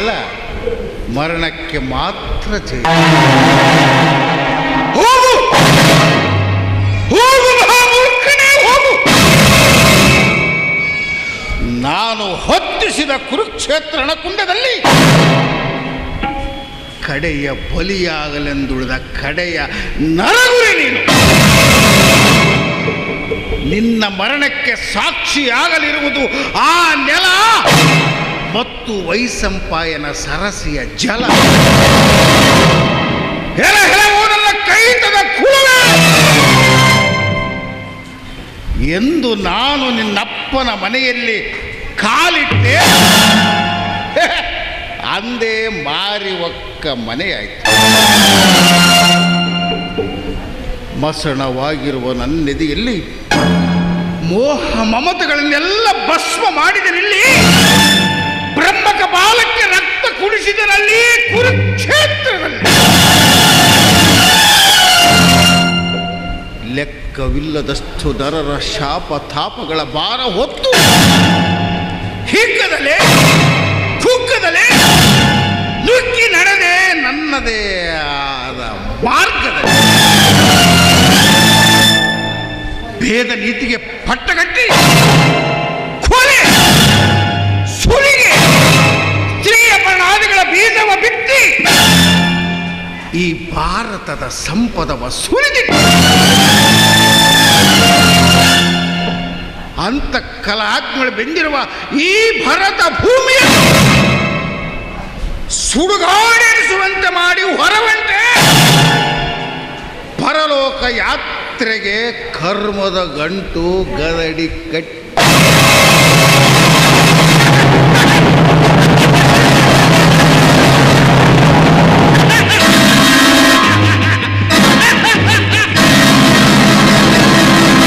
ಅಲ್ಲ, ಮರಣಕ್ಕೆ ಮಾತ್ರ ಜಯ. ನಾನು ಹೊತ್ತಿಸಿದ ಕುರುಕ್ಷೇತ್ರ ಕುಂಡದಲ್ಲಿ ಕಡೆಯ ಬಲಿಯಾಗಲೆಂದುಳಿದ ಕಡೆಯ ನರಗುರಿ ನೀನು. ನಿನ್ನ ಮರಣಕ್ಕೆ ಸಾಕ್ಷಿಯಾಗಲಿರುವುದು ಆ ನೆಲ ಮತ್ತು ವೈಸಂಪಾಯನ ಸರಸಿಯ ಜಲ. ಎಂದು ನಾನು ನಿನ್ನಪ್ಪನ ಮನೆಯಲ್ಲಿ ಕಾಲಿಟ್ಟೆ. ಅಂದೇ ಮಾರಿ ಒಕ್ಕ ಮನೆಯಾಯಿತು. ಮಸಣವಾಗಿರುವ ನನ್ನೆದೆಯಲ್ಲಿ ಮೋಹ ಮಮತೆಗಳನ್ನೆಲ್ಲ ಭಸ್ಮ ಮಾಡಿದರಲ್ಲಿ ಲೆಕ್ಕವಿಲ್ಲದಷ್ಟು ದರರ ಶಾಪ ತಾಪಗಳ ಭಾರ ಹೊತ್ತು. ಹಿಕ್ಕದಲೆ ಕುಕ್ಕದಲೆ ನುಗ್ಗಿ ನಡೆದೆ ನನ್ನದೇ ಆದ ಮಾರ್ಗದಲ್ಲಿ. ಭೇದ ನೀತಿಗೆ ಪಟ್ಟಗಟ್ಟಿ. ಈ ಭಾರತದ ಸಂಪದವ ಸುರಿದಿ ಅಂತ ಕಲಾತ್ಮಗಳು ಬೆಂದಿರುವ ಈ ಭರತ ಭೂಮಿಯ ಸುಡುಗಾಡಿಸುವಂತೆ ಮಾಡಿ ಹೊರವಂತೆ ಪರಲೋಕ ಯಾತ್ರೆಗೆ ಕರ್ಮದ ಗಂಟು ಗದಡಿ ಕಟ್ಟಿ.